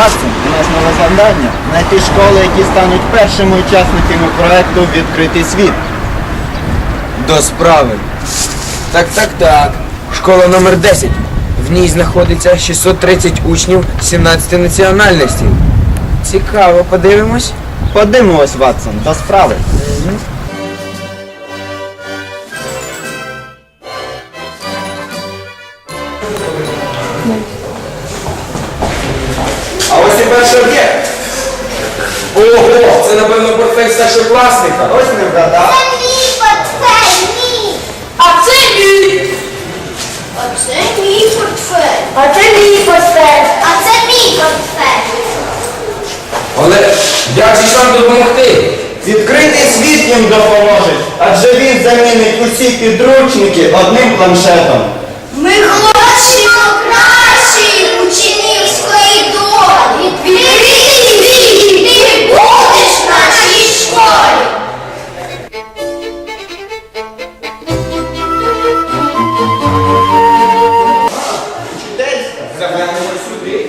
Нас нове завдання знайти школи, які стануть першими учасниками проекту Відкритий світ. До справи. Так, так, так. Школа номер 10. В ній знаходиться 630 учнів 17 національностей. Цікаво, подивимось. Подивимось, Ватсон, до справи. Ось і перший об'єкт. Ого, це напевно портфель старшокласника. Ось не вгадав. Це мій портфель, мій. А це мій! А це мій портфель. А це мій портфель! А це мій портфель. Але як же ж вам допомогти? Відкритий світ їм допоможе, адже він замінить усі підручники одним планшетом. Світ, ти будеш в нашій школі. Заглянемо сюди.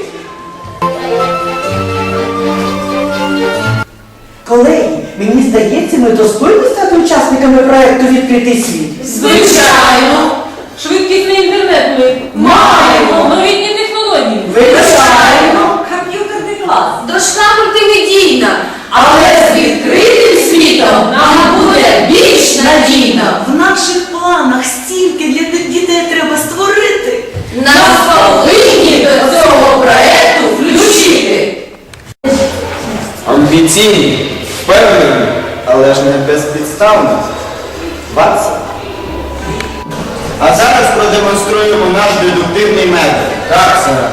Колеги, мені здається, ми достойні стати учасниками проекту Відкритий світ. Звичайно! Швидкісний інтернет ми Але з відкритим світом нам буде більш надійно! В наших планах стільки для дітей треба створити. Нас повинні до цього проекту включити! Амбіційні, впевнені. Але ж не безпідставно. Ватсон. А зараз продемонструємо наш дедуктивний метод. Так, сер.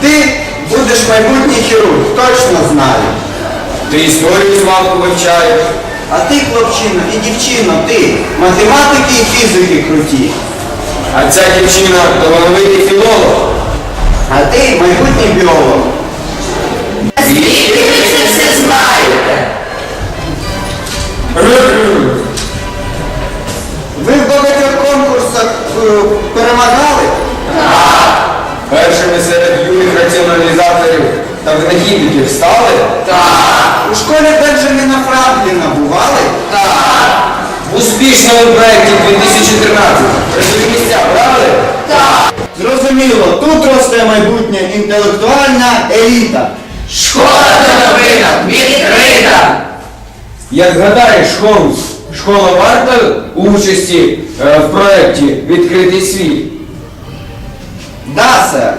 Ти будеш майбутній хірург, точно знаю. Ти історію свалку вивчаєш. А ти, хлопчина і дівчино, ти математики і фізики круті. А ця дівчина талановитий філолог. А ти майбутній біолог. Звідки ви це все знаєте? Ви в багатьох конкурсах е, перемагали? Першими серед юних раціоналізаторів та винахідників стали? Так. У школі Бенджаміна Франкліна бували? В успішному проєкті 2013 призові місця брали? Зрозуміло, тут росте майбутня інтелектуальна еліта. Школа до новинок відкрита! Як гадаєш, Холмс, школа варта участі е, в проєкті Відкритий світ? Да, сер.